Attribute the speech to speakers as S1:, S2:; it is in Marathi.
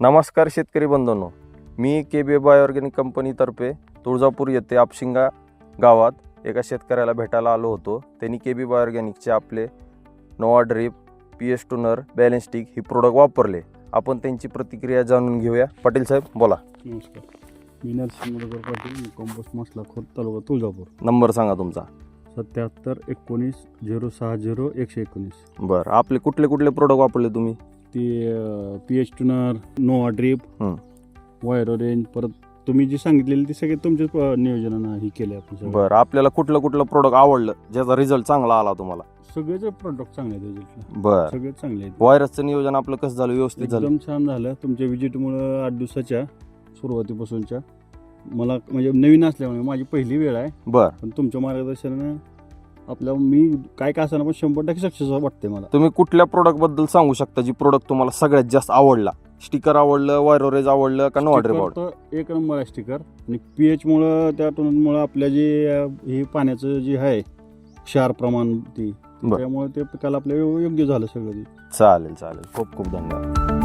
S1: नमस्कार शेतकरी बंधूंनो. मी के बी बायोऑर्गॅनिक कंपनीतर्फे तुळजापूर येथे आपशिंगा गावात एका शेतकऱ्याला भेटायला आलो होतो. त्यांनी के बी बायोऑर्गॅनिकचे आपले Nova drip P S toner बॅलेन्स्टिक ही प्रोडक्ट वापरले. आपण त्यांची प्रतिक्रिया जाणून घेऊया. पाटील साहेब बोला.
S2: नमस्कार. मी नरसिंह पाटील कंपोस्ट मसला खोत तालुका तुळजापूर.
S1: नंबर सांगा तुमचा.
S2: सत्याहत्तर एकोणीस झिरो सहा झिरो एकशे एकोणीस.
S1: बरं आपले कुठले कुठले प्रोडक्ट वापरले तुम्ही?
S2: ती P H toner Nova drip
S1: हं.
S2: वायर रेंज परत तुम्ही जी सांगितलेली ती सगळे तुमच्याच नियोजनानं ही केले आपण सगळे.
S1: बरं आपल्याला कुठलं कुठलं प्रोडक्ट आवडलं ज्याचा रिझल्ट चांगला आला तुम्हाला?
S2: सगळेच प्रोडक्ट चांगले आहेत.
S1: बरं.
S2: सगळेच चांगले आहेत.
S1: व्हायरसचं नियोजन आपलं कसं झालं? व्यवस्थित झालं?
S2: एकदम छान झालं. तुमच्या विजिटमुळं आठ दिवसाच्या सुरुवातीपासूनच्या. मला म्हणजे नवीन असल्यामुळे माझी पहिली वेळ आहे.
S1: बरं.
S2: पण तुमच्या मार्गदर्शनानं आपल्या मी काय काय असताना पण शंभर टक्के सक्सेस वाटते मला.
S1: तुम्ही कुठल्या प्रोडक्टबद्दल सांगू शकता जी प्रोडक्ट तुम्हाला सगळ्यात जास्त आवडला? स्टिकर आवडलं वायरोरेज आवडलं का
S2: Sticker
S1: आवडलं
S2: तर एक नंबर आहे स्टिकर आणि पी एचमुळं त्या टोनमुळं आपल्या जे अं, हे पाण्याचं जे आहे क्षार प्रमाण ती
S1: बरं.
S2: त्यामुळे ते पिकाला आपल्या योग्य झालं सगळं ते.
S1: चालेल चालेल. खूप खूप धन्यवाद.